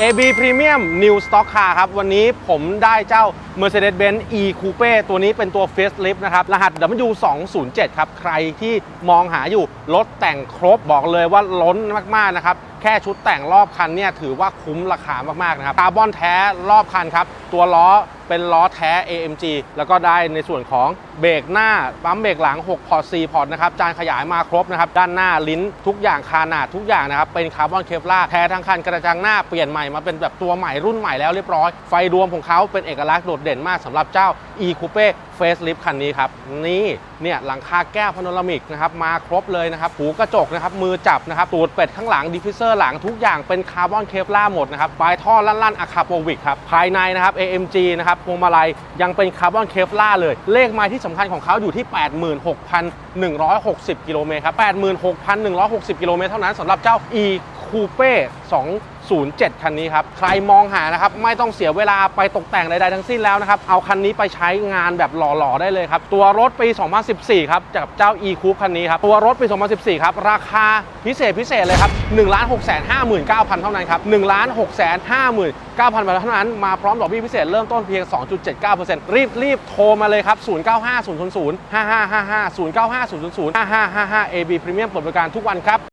AB Premium New Stock Car ครับ วันนี้ผมได้เจ้า Mercedes-Benz E Coupe ตัวนี้เป็นตัว Facelift นะครับ รหัส W207 ครับ ใครที่มองหาอยู่รถแต่งครบบอกเลยว่าล้นมาก ๆ นะครับ แค่ชุดแต่งรอบคันเนี่ยถือว่าคุ้มราคามากๆนะครับคาร์บอนแท้รอบคันครับ ตัวล้อเป็นล้อแท้ AMG แล้วก็ได้ในส่วนของเบรกหน้าปั๊มเบรกหลัง 6 พอร์ต 4 พอร์ตนะครับ จานขยายมาครบนะครับ ด้านหน้าลิ้นทุกอย่างคาหนาดทุกอย่างนะครับ เป็นคาร์บอนเคปลาแท้ทั้งคันกระจังหน้าเปลี่ยนใหม่มาเป็นแบบตัวใหม่รุ่นใหม่แล้วเรียบร้อย ไฟรวมของเขาเป็นเอกลักษณ์โดดเด่นมากสำหรับเจ้า E Coupe Facelift คันนี้ครับนี่เนี่ยหลังคาแก้วพาโนรามิกนะครับมาครบเลยนะครับหูกระจกนะครับมือจับนะครับตูดเป็ดข้างหลังดิฟฟิเซอร์หลังทุกอย่างเป็นคาร์บอนเคปล่าหมดนะครับปลายท่อลั่นๆอะคาโปวิกครับภายในนะครับ AMG นะครับพวงมาลัยยังเป็นคาร์บอนเคปล่าเลย เลขไม้ที่สำคัญของเขาอยู่ที่ 86,160 กิโลเมตรครับ86,160 กิโลเมตรเท่านั้นสำหรับเจ้า E Coupe 207 คันนี้ครับ ใครมองหานะครับ ไม่ต้องเสียเวลาไปตกแต่งใดๆทั้งสิ้นแล้วนะครับ เอาคันนี้ไปใช้งานแบบหล่อ ๆ ได้เลยครับ ตัวรถปี 2014 ครับจากเจ้า E Coupe คันนี้ครับ ตัวรถปี 2014 ครับ ราคาพิเศษพิเศษเลยครับ 1 6 5 9 0 0 0เท่านั้นครับ 1 6 5 9 0 0 0เท่านั้น มาพร้อมดอกเบี้ยพิเศษเริ่มต้นเพียง 2.79%รีบรีบโทรมาเลยครับ 095000 5555 095000 5555 AB Premium เปิดบริการทุกวันครับ